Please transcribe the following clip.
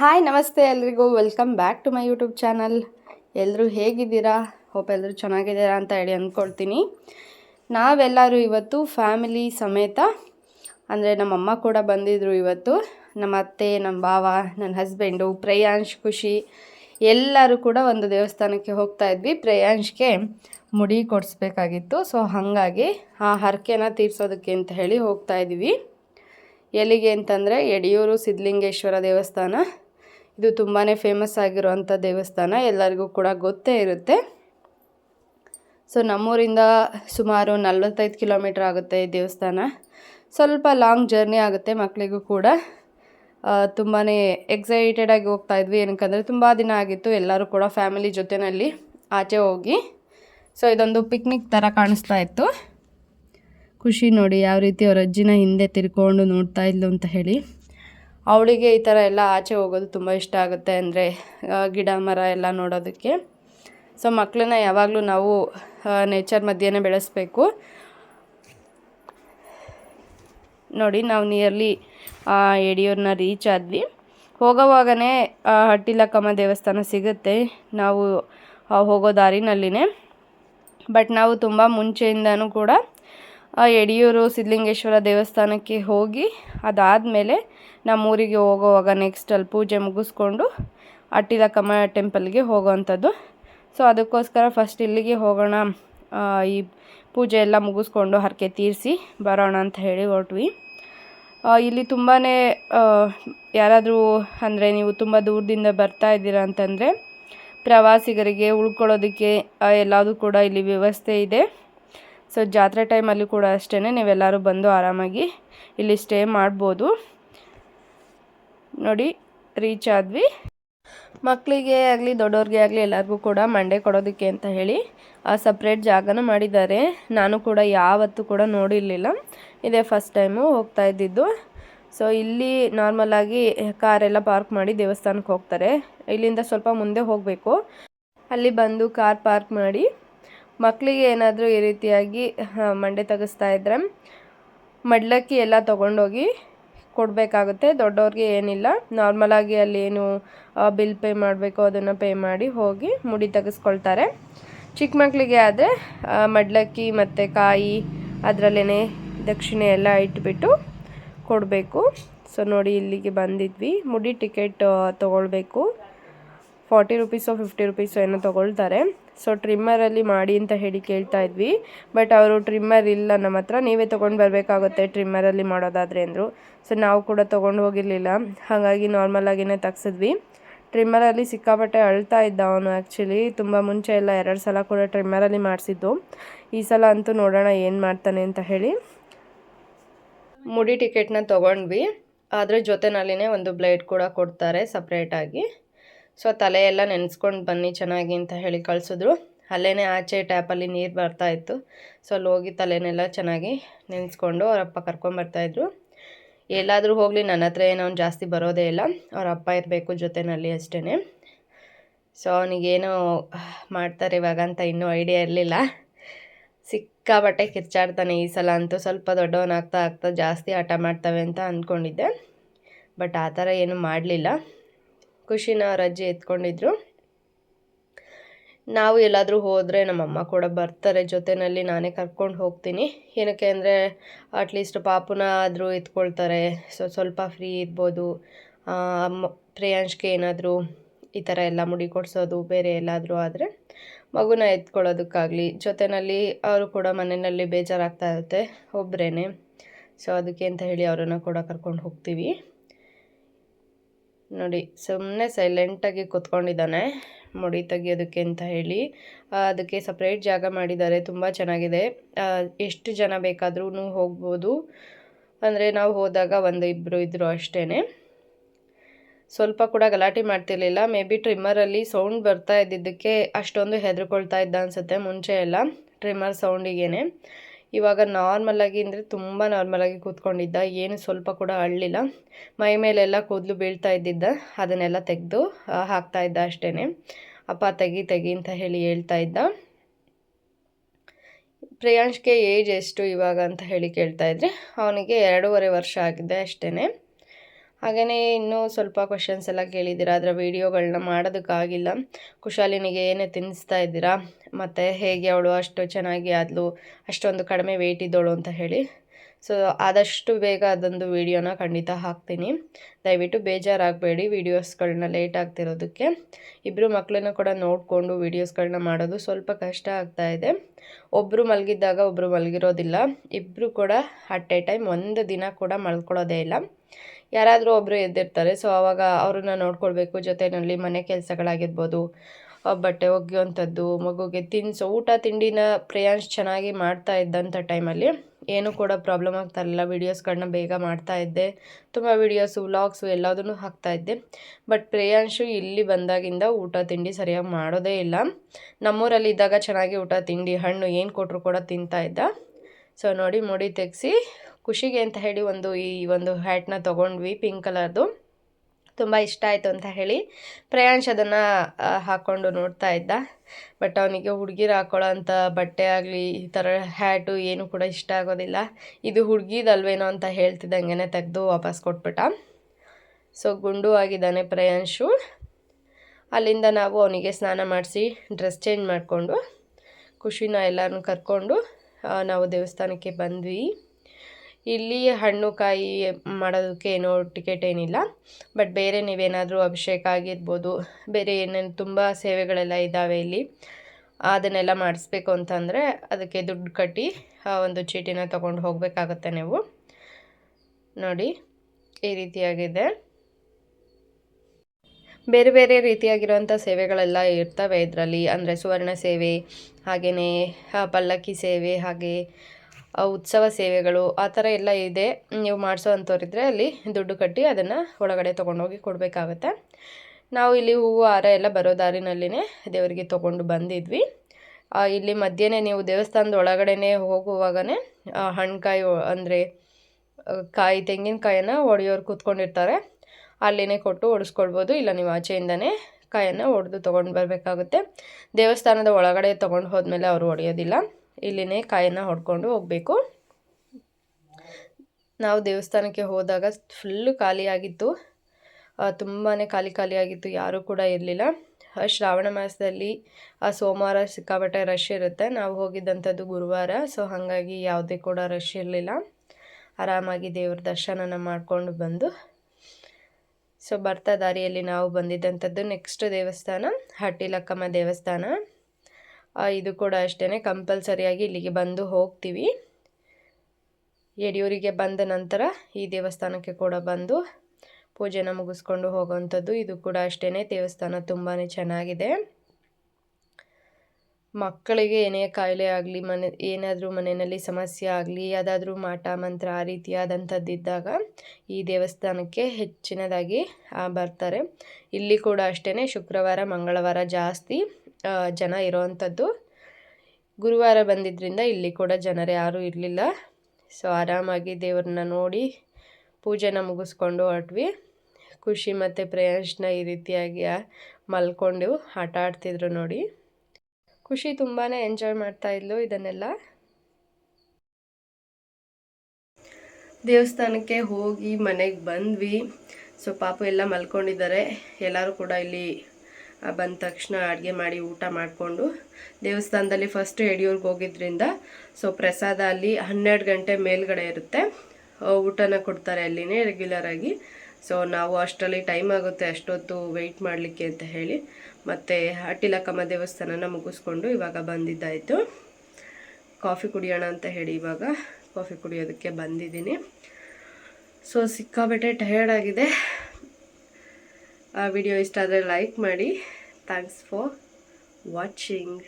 Hi ನಮಸ್ತೆ ಎಲ್ರಿಗೂ. Welcome back to my YouTube channel ಎಲ್ಲರೂ ಹೇಗಿದ್ದೀರಾ? ಹೋಪ್ ಎಲ್ಲರೂ ಚೆನ್ನಾಗಿದ್ದೀರಾ ಅಂತ ಹೇಳಿ ಅಂದ್ಕೊಳ್ತೀನಿ. ನಾವೆಲ್ಲರೂ ಇವತ್ತು ಫ್ಯಾಮಿಲಿ ಸಮೇತ, ಅಂದರೆ ನಮ್ಮಮ್ಮ ಕೂಡ ಬಂದಿದ್ದರು ಇವತ್ತು. ನಮ್ಮ ಅತ್ತೆ, ನಮ್ಮ ಭಾವ, ನನ್ನ ಹಸ್ಬೆಂಡು ಪ್ರೇಯಾಂಶ್, ಖುಷಿ, ಎಲ್ಲರೂ ಕೂಡ ಒಂದು ದೇವಸ್ಥಾನಕ್ಕೆ ಹೋಗ್ತಾ ಇದ್ವಿ. ಪ್ರೇಯಾಂಶ್ಗೆ ಮುಡಿ ಕೊಡಿಸ್ಬೇಕಾಗಿತ್ತು. ಸೊ ಹಾಗಾಗಿ ಆ ಹರಕೆನ ತೀರ್ಸೋದಕ್ಕೆ ಅಂತ ಹೇಳಿ ಹೋಗ್ತಾ ಇದ್ವಿ ಎಲ್ಲಿಗೆ ಅಂತಂದರೆ ಯಡಿಯೂರು ಸಿದ್ಧಲಿಂಗೇಶ್ವರ ದೇವಸ್ಥಾನ. ಇದು ತುಂಬಾ ಫೇಮಸ್ ಆಗಿರುವಂಥ ದೇವಸ್ಥಾನ, ಎಲ್ಲರಿಗೂ ಕೂಡ ಗೊತ್ತೇ ಇರುತ್ತೆ. ಸೊ ನಮ್ಮೂರಿಂದ ಸುಮಾರು ನಲ್ವತ್ತೈದು ಕಿಲೋಮೀಟ್ರ್ ಆಗುತ್ತೆ ಈ ದೇವಸ್ಥಾನ. ಸ್ವಲ್ಪ ಲಾಂಗ್ ಜರ್ನಿ ಆಗುತ್ತೆ ಮಕ್ಕಳಿಗೂ ಕೂಡ. ತುಂಬಾ ಎಕ್ಸೈಟೆಡ್ ಆಗಿ ಹೋಗ್ತಾ ಇದ್ವಿ. ಏನಕ್ಕಂದರೆ ತುಂಬ ದಿನ ಆಗಿತ್ತು, ಎಲ್ಲರೂ ಕೂಡ ಫ್ಯಾಮಿಲಿ ಜೊತೆಯಲ್ಲಿ ಆಚೆ ಹೋಗಿ. ಸೊ ಇದೊಂದು ಪಿಕ್ನಿಕ್ ಥರ ಕಾಣಿಸ್ತಾ ಇತ್ತು. ಖುಷಿ ನೋಡಿ ಯಾವ ರೀತಿ ಅವ್ರ ಅಜ್ಜಿನ ಹಿಂದೆ ತಿರ್ಕೊಂಡು ನೋಡ್ತಾ ಇದ್ಲು ಅಂತ ಹೇಳಿ. ಅವಳಿಗೆ ಈ ಥರ ಎಲ್ಲ ಆಚೆ ಹೋಗೋದು ತುಂಬ ಇಷ್ಟ ಆಗುತ್ತೆ ಅಂದರೆ ಗಿಡ, ಮರ ಎಲ್ಲ ನೋಡೋದಕ್ಕೆ. ಸೊ, ಮಕ್ಕಳನ್ನ ಯಾವಾಗಲೂ ನಾವು ನೇಚರ್ ಮಧ್ಯೆನೇ ಬೆಳೆಸಬೇಕು. ನೋಡಿ, ನಾವು ನಿಯರ್ಲಿ ಯಡಿಯೂರನ್ನ ರೀಚ್ ಆದ್ವಿ. ಹೋಗೋವಾಗನೇ ಹಟ್ಟಿಲಕ್ಕಮ್ಮ ದೇವಸ್ಥಾನ ಸಿಗುತ್ತೆ. ನಾವು ಹೋಗೋ ದಾರಿನಲ್ಲಿನೇ. ಬಟ್ ನಾವು ತುಂಬ ಮುಂಚೆಯಿಂದನೂ ಕೂಡ ಯಡಿಯೂರು ಸಿದ್ಧಲಿಂಗೇಶ್ವರ ದೇವಸ್ಥಾನಕ್ಕೆ ಹೋಗಿ ಅದಾದಮೇಲೆ ನಮ್ಮೂರಿಗೆ ಹೋಗೋವಾಗ ನೆಕ್ಸ್ಟ್ ಅಲ್ಲಿ ಪೂಜೆ ಮುಗಿಸ್ಕೊಂಡು ಅಟ್ಟಿಲಕಮ್ಮ ಟೆಂಪಲ್ಗೆ ಹೋಗೋವಂಥದ್ದು. ಸೊ ಅದಕ್ಕೋಸ್ಕರ ಫಸ್ಟ್ ಇಲ್ಲಿಗೆ ಹೋಗೋಣ ಆ, ಈ ಪೂಜೆ ಎಲ್ಲ ಮುಗಿಸ್ಕೊಂಡು ಹರಕೆ ತೀರಿಸಿ ಬರೋಣ ಅಂತ ಹೇಳಿ ಹೊರಟ್ವಿ. ಇಲ್ಲಿ ತುಂಬಾ ಯಾರಾದರೂ ಅಂದರೆ ನೀವು ತುಂಬ ದೂರದಿಂದ ಬರ್ತಾ ಇದ್ದೀರಾ ಅಂತಂದರೆ ಪ್ರವಾಸಿಗರಿಗೆ ಉಳ್ಕೊಳ್ಳೋದಕ್ಕೆ ಆ, ಎಲ್ಲದೂ ಕೂಡ ಇಲ್ಲಿ ವ್ಯವಸ್ಥೆ ಇದೆ. ಸೊ ಜಾತ್ರೆ ಟೈಮಲ್ಲಿ ಕೂಡ ಅಷ್ಟೇ ನೀವೆಲ್ಲರೂ ಬಂದು ಆರಾಮಾಗಿ ಇಲ್ಲಿ ಸ್ಟೇ ಮಾಡ್ಬೋದು. ನೋಡಿ ರೀಚ್ ಆದ್ವಿ. ಮಕ್ಕಳಿಗೆ ಆಗಲಿ, ದೊಡ್ಡವ್ರಿಗೆ ಆಗಲಿ ಎಲ್ಲರಿಗೂ ಕೂಡ ಮಂಡೆ ಕೊಡೋದಕ್ಕೆ ಅಂತ ಹೇಳಿ ಆ ಸಪ್ರೇಟ್ ಜಾಗನ ಮಾಡಿದ್ದಾರೆ. ನಾನು ಕೂಡ ಯಾವತ್ತೂ ಕೂಡ ನೋಡಿರಲಿಲ್ಲ. ಇದೇ ಫಸ್ಟ್ ಟೈಮು ಹೋಗ್ತಾ ಇದ್ದಿದ್ದು. ಸೊ ಇಲ್ಲಿ ನಾರ್ಮಲಾಗಿ ಕಾರೆಲ್ಲ ಪಾರ್ಕ್ ಮಾಡಿ ದೇವಸ್ಥಾನಕ್ಕೆ ಹೋಗ್ತಾರೆ. ಇಲ್ಲಿಂದ ಸ್ವಲ್ಪ ಮುಂದೆ ಹೋಗಬೇಕು. ಅಲ್ಲಿ ಬಂದು ಕಾರ್ ಪಾರ್ಕ್ ಮಾಡಿ ಮಕ್ಕಳಿಗೆ ಏನಾದರೂ ಈ ರೀತಿಯಾಗಿ ಮಂಡೆ ತೆಗೆಸ್ತಾ ಇದ್ದರೆ ಮಡ್ಲಕ್ಕಿ ಎಲ್ಲ ತೊಗೊಂಡೋಗಿ ಕೊಡಬೇಕಾಗುತ್ತೆ. ದೊಡ್ಡವ್ರಿಗೆ ಏನಿಲ್ಲ. ನಾರ್ಮಲಾಗಿ ಅಲ್ಲಿ ಏನು ಬಿಲ್ ಪೇ ಮಾಡಬೇಕು ಅದನ್ನು ಪೇ ಮಾಡಿ ಹೋಗಿ ಮುಡಿ ತೆಗೆಸ್ಕೊಳ್ತಾರೆ. ಚಿಕ್ಕ ಮಕ್ಕಳಿಗೆ ಆದರೆ ಮಡ್ಲಕ್ಕಿ ಮತ್ತು ಕಾಯಿ ಅದರಲ್ಲೇ ದಕ್ಷಿಣೆ ಎಲ್ಲ ಇಟ್ಬಿಟ್ಟು ಕೊಡಬೇಕು. ಸೊ ನೋಡಿ ಇಲ್ಲಿಗೆ ಬಂದಿದ್ವಿ. ಮುಡಿ ಟಿಕೆಟ್ ತೊಗೊಳ್ಬೇಕು. ಫಾರ್ಟಿ ರುಪೀಸೋ ಫಿಫ್ಟಿ ರುಪೀಸೋ ಏನೋ ತೊಗೊಳ್ತಾರೆ. ಸೊ ಟ್ರಿಮ್ಮರಲ್ಲಿ ಮಾಡಿ ಅಂತ ಹೇಳಿ ಕೇಳ್ತಾ ಇದ್ವಿ. ಬಟ್ ಅವರು ಟ್ರಿಮ್ಮರ್ ಇಲ್ಲ ನಮ್ಮ ಹತ್ರ. ನೀವೇ ತೊಗೊಂಡು ಬರಬೇಕಾಗುತ್ತೆ ಟ್ರಿಮ್ಮರಲ್ಲಿ ಮಾಡೋದಾದರೆ ಅಂದರು. ಸೊ ನಾವು ಕೂಡ ತೊಗೊಂಡು ಹೋಗಿರಲಿಲ್ಲ. ಹಾಗಾಗಿ ನಾರ್ಮಲಾಗಿನೇ ತೆಗ್ಸಿದ್ವಿ. ಟ್ರಿಮ್ಮರಲ್ಲಿ ಸಿಕ್ಕಾಪಟ್ಟೆ ಅಳ್ತಾ ಇದ್ದ ಅವನು ಆ್ಯಕ್ಚುಲಿ ತುಂಬ ಮುಂಚೆ ಎಲ್ಲ ಎರಡು ಸಲ ಕೂಡ ಟ್ರಿಮ್ಮರಲ್ಲಿ ಮಾಡಿಸಿದ್ದು. ಈ ಸಲ ಅಂತೂ ನೋಡೋಣ ಏನು ಮಾಡ್ತಾನೆ ಅಂತ ಹೇಳಿ. ಮುಡಿ ಟಿಕೆಟ್ನ ತೊಗೊಂಡ್ವಿ. ಆದರೆ ಜೊತೆನಲ್ಲಿನೇ ಒಂದು ಬ್ಲೇಡ್ ಕೂಡ ಕೊಡ್ತಾರೆ ಸಪ್ರೇಟಾಗಿ ಸೊ ತಲೆ ಎಲ್ಲ ನೆನೆಸ್ಕೊಂಡು ಬನ್ನಿ ಚೆನ್ನಾಗಿ ಅಂತ ಹೇಳಿ ಕಳಿಸಿದ್ರು. ಅಲ್ಲೇ ಆಚೆ ಟ್ಯಾಪಲ್ಲಿ ನೀರು ಬರ್ತಾ ಇತ್ತು. ಸೊ ಅಲ್ಲಿ ಹೋಗಿ ತಲೆನೆಲ್ಲ ಚೆನ್ನಾಗಿ ನೆನೆಸ್ಕೊಂಡು ಅವರಪ್ಪ ಕರ್ಕೊಂಬರ್ತಾಯಿದ್ರು ಎಲ್ಲಾದರೂ ಹೋಗಲಿ ನನ್ನ ಹತ್ರ ಏನು ಅವ್ನು ಜಾಸ್ತಿ ಬರೋದೇ ಇಲ್ಲ. ಅವ್ರ ಅಪ್ಪ ಇರಬೇಕು ಜೊತೆನಲ್ಲಿ ಅಷ್ಟೇ ಸೊ ಅವನಿಗೇನು ಮಾಡ್ತಾರೆ ಇವಾಗ ಅಂತ ಇನ್ನೂ ಐಡಿಯಾ ಇರಲಿಲ್ಲ. ಸಿಕ್ಕಾಬಟ್ಟೆ ಕಿರ್ಚಾಡ್ತಾನೆ ಈ ಸಲ ಅಂತೂ ಸ್ವಲ್ಪ ದೊಡ್ಡವನಾಗ್ತಾ ಆಗ್ತಾ ಜಾಸ್ತಿ ಆಟ ಮಾಡ್ತವೆ ಅಂತ ಅಂದ್ಕೊಂಡಿದ್ದೆ ಬಟ್ ಆ ಥರ ಏನು ಮಾಡಲಿಲ್ಲ. ಖುಷಿನ ರಜೆ ಎತ್ಕೊಂಡಿದ್ರು. ನಾವು ಎಲ್ಲಾದರೂ ಹೋದರೆ ನಮ್ಮಮ್ಮ ಕೂಡ ಬರ್ತಾರೆ ಜೊತೆಯಲ್ಲಿ ನಾನೇ ಕರ್ಕೊಂಡು ಹೋಗ್ತೀನಿ. ಏನಕ್ಕೆ ಅಂದರೆ ಅಟ್ಲೀಸ್ಟ್ ಪಾಪುನ ಆದರೂ ಎತ್ಕೊಳ್ತಾರೆ. ಸೊ, ಸ್ವಲ್ಪ ಫ್ರೀ ಇರ್ಬೋದು. ಅಮ್ಮ ಪ್ರಿಯಾಂಶ್ಗೆ ಏನಾದರೂ ಈ ಥರ ಎಲ್ಲ ಮುಡಿ ಕೊಡಿಸೋದು, ಬೇರೆ ಎಲ್ಲಾದರೂ ಆದರೆ ಮಗುನ ಎತ್ಕೊಳ್ಳೋದಕ್ಕಾಗಲಿ. ಜೊತೆಯಲ್ಲಿ ಅವರು ಕೂಡ ಮನೆಯಲ್ಲಿ ಬೇಜಾರಾಗ್ತಾ ಇರುತ್ತೆ ಒಬ್ಬರೇ ಸೊ, ಅದಕ್ಕೆ ಅಂತ ಹೇಳಿ ಅವರನ್ನು ಕೂಡ ಕರ್ಕೊಂಡು ಹೋಗ್ತೀವಿ. ನೋಡಿ ಸುಮ್ಮನೆ ಸೈಲೆಂಟಾಗಿ ಕೂತ್ಕೊಂಡಿದ್ದಾನೆ. ಮುಡಿ ತೆಗಿಯೋದಕ್ಕೆ ಅಂತ ಹೇಳಿ. ಅದಕ್ಕೆ ಸಪ್ರೇಟ್ ಜಾಗ ಮಾಡಿದ್ದಾರೆ. ತುಂಬ ಚೆನ್ನಾಗಿದೆ. ಎಷ್ಟು ಜನ ಬೇಕಾದ್ರೂ ಹೋಗ್ಬೋದು. ಅಂದರೆ ನಾವು ಹೋದಾಗ ಒಂದು ಇಬ್ಬರು ಇದ್ದರು ಅಷ್ಟೇ ಸ್ವಲ್ಪ ಕೂಡ ಗಲಾಟೆ ಮಾಡ್ತಿರ್ಲಿಲ್ಲ. ಮೇ ಬಿ ಟ್ರಿಮ್ಮರಲ್ಲಿ ಸೌಂಡ್ ಬರ್ತಾ ಇದ್ದಿದ್ದಕ್ಕೆ ಅಷ್ಟೊಂದು ಹೆದರ್ಕೊಳ್ತಾ ಇದ್ದ ಅನಿಸುತ್ತೆ. ಮುಂಚೆ ಎಲ್ಲ ಟ್ರಿಮ್ಮರ್ ಸೌಂಡಿಗೇನೆ ಇವಾಗ ನಾರ್ಮಲಾಗಿ ಅಂದರೆ ತುಂಬ ನಾರ್ಮಲಾಗಿ ಕೂತ್ಕೊಂಡಿದ್ದ. ಏನು ಸ್ವಲ್ಪ ಕೂಡ ಅಳ್ಳಿಲ್ಲ. ಮೈ ಮೇಲೆಲ್ಲ ಕೂದಲು ಬೀಳ್ತಾ ಇದ್ದಿದ್ದ. ಅದನ್ನೆಲ್ಲ ತೆಗೆದು ಹಾಕ್ತಾ ಇದ್ದ ಅಷ್ಟೇ ಅಪ್ಪ ತೆಗಿ ತೆಗಿ ಅಂತ ಹೇಳಿ ಹೇಳ್ತಾ ಇದ್ದ. ಪ್ರಿಯಾಂಶ್ಗೆ ಏಜ್ ಎಷ್ಟು ಇವಾಗ ಅಂತ ಹೇಳಿ ಕೇಳ್ತಾ ಇದ್ರೆ, ಅವನಿಗೆ ಎರಡೂವರೆ ವರ್ಷ ಆಗಿದೆ ಅಷ್ಟೇ ಹಾಗೆಯೇ ಇನ್ನೂ ಸ್ವಲ್ಪ ಕ್ವಶನ್ಸ್ ಎಲ್ಲ ಕೇಳಿದ್ದೀರಾ? ಅದರ ವೀಡಿಯೋಗಳನ್ನ ಮಾಡೋದಕ್ಕಾಗಿಲ್ಲ. ಕುಶಾಲಿನಿಗೆ ಏನೇ ತಿನ್ನಿಸ್ತಾ ಇದ್ದೀರಾ? ಮತ್ತು ಹೇಗೆ ಅವಳು ಅಷ್ಟು ಚೆನ್ನಾಗಿ ಆದಳು ಅಷ್ಟೊಂದು ಕಡಿಮೆ ವೆಯ್ಟ್ ಇದ್ದವಳು ಅಂತ ಹೇಳಿ. ಸೊ ಆದಷ್ಟು ಬೇಗ ಅದೊಂದು ವೀಡಿಯೋನ ಖಂಡಿತ ಹಾಕ್ತೀನಿ. ದಯವಿಟ್ಟು ಬೇಜಾರಾಗಬೇಡಿ ವೀಡಿಯೋಸ್ಗಳನ್ನ ಲೇಟ್ ಆಗ್ತಿರೋದಕ್ಕೆ. ಇಬ್ಬರು ಮಕ್ಕಳನ್ನ ಕೂಡ ನೋಡಿಕೊಂಡು ವೀಡಿಯೋಸ್ಗಳನ್ನ ಮಾಡೋದು ಸ್ವಲ್ಪ ಕಷ್ಟ ಆಗ್ತಾ ಇದೆ. ಒಬ್ಬರು ಮಲಗಿದ್ದಾಗ ಒಬ್ಬರು ಮಲಗಿರೋದಿಲ್ಲ. ಇಬ್ಬರು ಕೂಡ ಅಟ್ ಎ ಟೈಮ್ ಒಂದು ದಿನ ಕೂಡ ಮಲ್ಕೊಳ್ಳೋದೇ ಇಲ್ಲ. ಯಾರಾದರೂ ಒಬ್ಬರು ಎದ್ದಿರ್ತಾರೆ. ಸೊ ಆವಾಗ ಅವ್ರನ್ನ ನೋಡ್ಕೊಳ್ಬೇಕು. ಜೊತೆಯಲ್ಲಿ ಮನೆ ಕೆಲಸಗಳಾಗಿರ್ಬೋದು ಬಟ್ಟೆ ಒಗೆಯುವಂಥದ್ದು, ಮಗುಗೆ ತಿನ್ಸು ಊಟ ತಿಂಡಿನ ಪ್ರೇಯಾಂಶ್ ಚೆನ್ನಾಗಿ ಮಾಡ್ತಾ ಇದ್ದಂಥ ಟೈಮಲ್ಲಿ ಏನೂ ಕೂಡ ಪ್ರಾಬ್ಲಮ್ ಆಗ್ತಾ ಇರಲಿಲ್ಲ. ವೀಡಿಯೋಸ್ಗಳನ್ನ ಬೇಗ ಮಾಡ್ತಾ ಇದ್ದೆ. ತುಂಬ ವೀಡಿಯೋಸು ವ್ಲಾಗ್ಸು ಎಲ್ಲದನ್ನು ಹಾಕ್ತಾ ಇದ್ದೆ. ಬಟ್ ಪ್ರೇಯಾಂಶು ಇಲ್ಲಿ ಬಂದಾಗಿಂದ ಊಟ ತಿಂಡಿ ಸರಿಯಾಗಿ ಮಾಡೋದೇ ಇಲ್ಲ. ನಮ್ಮೂರಲ್ಲಿ ಇದ್ದಾಗ ಚೆನ್ನಾಗಿ ಊಟ, ತಿಂಡಿ, ಹಣ್ಣು ಏನು ಕೊಟ್ಟರು ಕೂಡ ತಿಂತಾ ಇದ್ದ. ಸೊ ನೋಡಿ, ಮುಡಿ ತೆಗೆಸಿ ಖುಷಿಗೆ ಅಂತ ಹೇಳಿ ಒಂದು ಈ ಒಂದು ಹ್ಯಾಟ್ನ ತೊಗೊಂಡ್ವಿ ಪಿಂಕ್ ಕಲರ್ದು ತುಂಬ ಇಷ್ಟ ಆಯಿತು ಅಂತ ಹೇಳಿ ಪ್ರಯಾಂಶ್ ಅದನ್ನು ಹಾಕ್ಕೊಂಡು ನೋಡ್ತಾ ಇದ್ದ. ಬಟ್ ಅವನಿಗೆ ಹುಡುಗಿರು ಹಾಕೊಳ್ಳೋ ಅಂಥ ಬಟ್ಟೆ ಆಗಲಿ, ಈ ಥರ ಹ್ಯಾಟು ಏನು ಕೂಡ ಇಷ್ಟ ಆಗೋದಿಲ್ಲ. ಇದು ಹುಡುಗಿದಲ್ವೇನೋ ಅಂತ ಹೇಳ್ತಿದ್ದಂಗೆ ತೆಗೆದು ವಾಪಸ್ ಕೊಟ್ಬಿಟ್ಟ. ಸೊ ಗುಂಡು ಆಗಿದ್ದಾನೆ ಪ್ರಯಾಂಶು ಅಲ್ಲಿಂದ ನಾವು ಅವನಿಗೆ ಸ್ನಾನ ಮಾಡಿಸಿ ಡ್ರೆಸ್ ಚೇಂಜ್ ಮಾಡಿಕೊಂಡು, ಖುಷಿನ ಎಲ್ಲರನ್ನು ಕರ್ಕೊಂಡು ನಾವು ದೇವಸ್ಥಾನಕ್ಕೆ ಬಂದ್ವಿ. ಇಲ್ಲಿ ಹಣ್ಣು ಕಾಯಿ ಮಾಡೋದಕ್ಕೆ ಏನೋ ಟಿಕೆಟ್ ಏನಿಲ್ಲ. ಬಟ್ ಬೇರೆ ನೀವೇನಾದರೂ ಅಭಿಷೇಕ ಆಗಿರ್ಬೋದು, ಬೇರೆ ಏನೇನು ತುಂಬ ಸೇವೆಗಳೆಲ್ಲ ಇದ್ದಾವೆ ಇಲ್ಲಿ, ಅದನ್ನೆಲ್ಲ ಮಾಡಿಸ್ಬೇಕು ಅಂತಂದರೆ ಅದಕ್ಕೆ ದುಡ್ಡು ಕಟ್ಟಿ ಒಂದು ಚೀಟಿನ ತೊಗೊಂಡು ಹೋಗಬೇಕಾಗತ್ತೆ ನೀವು. ನೋಡಿ, ಈ ರೀತಿಯಾಗಿದೆ. ಬೇರೆ ಬೇರೆ ರೀತಿಯಾಗಿರುವಂಥ ಸೇವೆಗಳೆಲ್ಲ ಇರ್ತವೆ ಇದರಲ್ಲಿ. ಅಂದರೆ ಸುವರ್ಣ ಸೇವೆ ಹಾಗೆಯೇ ಪಲ್ಲಕ್ಕಿ ಸೇವೆ, ಹಾಗೆ ಉತ್ಸವ ಸೇವೆಗಳು ಆ ಥರ ಎಲ್ಲ ಇದೆ. ನೀವು ಮಾಡಿಸೋ ಅಂಥವ್ರಿದ್ರೆ ಅಲ್ಲಿ ದುಡ್ಡು ಕಟ್ಟಿ ಅದನ್ನು ಒಳಗಡೆ ತೊಗೊಂಡೋಗಿ ಕೊಡಬೇಕಾಗತ್ತೆ. ನಾವು ಇಲ್ಲಿ ಹೂವು, ಹಾರ ಎಲ್ಲ ಬರೋ ದಾರಿನಲ್ಲಿನೇ ದೇವರಿಗೆ ತೊಗೊಂಡು ಬಂದಿದ್ವಿ. ಇಲ್ಲಿ ಮಧ್ಯಾಹ್ನ ನೀವು ದೇವಸ್ಥಾನದ ಒಳಗಡೆ ಹೋಗುವಾಗನೇ ಹಣ್ಣುಕಾಯಿ ಅಂದರೆ ಕಾಯಿ, ತೆಂಗಿನಕಾಯನ್ನು ಒಡೆಯೋರು ಕೂತ್ಕೊಂಡಿರ್ತಾರೆ. ಅಲ್ಲಿನೇ ಕೊಟ್ಟು ಒಡಿಸ್ಕೊಳ್ಬೋದು. ಇಲ್ಲ, ನೀವು ಆಚೆಯಿಂದನೇ ಕಾಯನ್ನು ಒಡೆದು ತೊಗೊಂಡು ಬರಬೇಕಾಗುತ್ತೆ. ದೇವಸ್ಥಾನದ ಒಳಗಡೆ ತೊಗೊಂಡು ಹೋದ್ಮೇಲೆ ಅವರು ಹೊಡೆಯೋದಿಲ್ಲ ಇಲ್ಲಿನೇ ಕಾಯನ್ನು ಹೊಡ್ಕೊಂಡು ಹೋಗಬೇಕು. ನಾವು ದೇವಸ್ಥಾನಕ್ಕೆ ಹೋದಾಗ ಫುಲ್ಲು ಖಾಲಿಯಾಗಿತ್ತು ತುಂಬಾ ಖಾಲಿ ಖಾಲಿಯಾಗಿತ್ತು ಯಾರೂ ಕೂಡ ಇರಲಿಲ್ಲ. ಶ್ರಾವಣ ಮಾಸದಲ್ಲಿ, ಆ, ಸೋಮವಾರ ಸಿಕ್ಕಾಪಟ್ಟೆ ರಶ್ ಇರುತ್ತೆ. ನಾವು ಹೋಗಿದ್ದಂಥದ್ದು ಗುರುವಾರ ಸೊ ಹಾಗಾಗಿ ಯಾವುದೇ ಕೂಡ ರಶ್ ಇರಲಿಲ್ಲ. ಆರಾಮಾಗಿ ದೇವ್ರ ದರ್ಶನನ ಮಾಡಿಕೊಂಡು ಬಂದು ಸೊ ಬರ್ತಾ ದಾರಿಯಲ್ಲಿ ನಾವು ಬಂದಿದ್ದಂಥದ್ದು ನೆಕ್ಸ್ಟ್ ದೇವಸ್ಥಾನ, ಹಟ್ಟಿಲಕ್ಕಮ್ಮ ದೇವಸ್ಥಾನ. ಇದು ಕೂಡ ಅಷ್ಟೇ ಕಂಪಲ್ಸರಿಯಾಗಿ ಇಲ್ಲಿಗೆ ಬಂದು ಹೋಗ್ತೀವಿ. ಯಡಿಯೂರಿಗೆ ಬಂದ ನಂತರ ಈ ದೇವಸ್ಥಾನಕ್ಕೆ ಕೂಡ ಬಂದು ಪೂಜೆನ ಮುಗಿಸ್ಕೊಂಡು ಹೋಗೋವಂಥದ್ದು ಇದು ಕೂಡ ಅಷ್ಟೇ ದೇವಸ್ಥಾನ ತುಂಬಾ ಚೆನ್ನಾಗಿದೆ. ಮಕ್ಕಳಿಗೆ ಏನೇ ಕಾಯಿಲೆ ಆಗಲಿ, ಮನೆ, ಏನಾದರೂ ಮನೆಯಲ್ಲಿ ಸಮಸ್ಯೆ ಆಗಲಿ, ಯಾವುದಾದ್ರೂ ಮಾಟ, ಮಂತ್ರ ಆ ರೀತಿಯಾದಂಥದ್ದಿದ್ದಾಗ ಈ ದೇವಸ್ಥಾನಕ್ಕೆ ಹೆಚ್ಚಿನದಾಗಿ ಬರ್ತಾರೆ. ಇಲ್ಲಿ ಕೂಡ ಅಷ್ಟೇ ಶುಕ್ರವಾರ, ಮಂಗಳವಾರ ಜಾಸ್ತಿ. ಜನ ಇರೋವಂಥದ್ದು. ಗುರುವಾರ ಬಂದಿದ್ದರಿಂದ ಇಲ್ಲಿ ಕೂಡ ಜನರು ಯಾರೂ ಇರಲಿಲ್ಲ. ಸೊ ಆರಾಮಾಗಿ ದೇವ್ರನ್ನ ನೋಡಿ ಪೂಜೆನ ಮುಗಿಸ್ಕೊಂಡು ಹೊರಟ್ವಿ. ಖುಷಿ ಮತ್ತು ಪ್ರಯಾಣ ಈ ರೀತಿಯಾಗಿ ಮಲ್ಕೊಂಡು ಆಟ ಆಡ್ತಿದ್ರು ನೋಡಿ. ಖುಷಿ ತುಂಬಾ ಎಂಜಾಯ್ ಮಾಡ್ತಾ ಇದ್ಲು ಇದನ್ನೆಲ್ಲ. ದೇವಸ್ಥಾನಕ್ಕೆ ಹೋಗಿ ಮನೆಗೆ ಬಂದ್ವಿ. ಸೊ ಪಾಪು ಎಲ್ಲ ಮಲ್ಕೊಂಡಿದ್ದಾರೆ. ಎಲ್ಲರೂ ಕೂಡ ಇಲ್ಲಿ ಬಂದ ತಕ್ಷಣ ಅಡುಗೆ ಮಾಡಿ ಊಟ ಮಾಡಿಕೊಂಡು ದೇವಸ್ಥಾನದಲ್ಲಿ ಫಸ್ಟ್ ಯಡಿಯೂರ್ಗೆ ಹೋಗಿದ್ರಿಂದ ಸೊ ಪ್ರಸಾದ ಅಲ್ಲಿ ಹನ್ನೆರಡು ಗಂಟೆ ಮೇಲ್ಗಡೆ ಇರುತ್ತೆ. ಊಟನ ಕೊಡ್ತಾರೆ ಅಲ್ಲಿನೇ ರೆಗ್ಯುಲರಾಗಿ ಸೊ ನಾವು ಅಷ್ಟರಲ್ಲಿ ಟೈಮ್ ಆಗುತ್ತೆ, ಅಷ್ಟೊತ್ತು ವೆಯ್ಟ್ ಮಾಡಲಿಕ್ಕೆ ಅಂತ ಹೇಳಿ. ಮತ್ತು ಅಟ್ಟಿಲಕ್ಕಮ್ಮ ದೇವಸ್ಥಾನನ ಮುಗಿಸ್ಕೊಂಡು ಇವಾಗ ಬಂದಿದ್ದಾಯಿತು. ಕಾಫಿ ಕುಡಿಯೋಣ ಅಂತ ಹೇಳಿ ಇವಾಗ ಕಾಫಿ ಕುಡಿಯೋದಕ್ಕೆ ಬಂದಿದ್ದೀನಿ. ಸೊ ಸಿಕ್ಕಾಬಟ್ಟೆ ಟಯರ್ಡ್ ಆಗಿದೆ. ವಿಡಿಯೋ ಇಷ್ಟ ಆದರೆ ಲೈಕ್ ಮಾಡಿ. Thanks for watching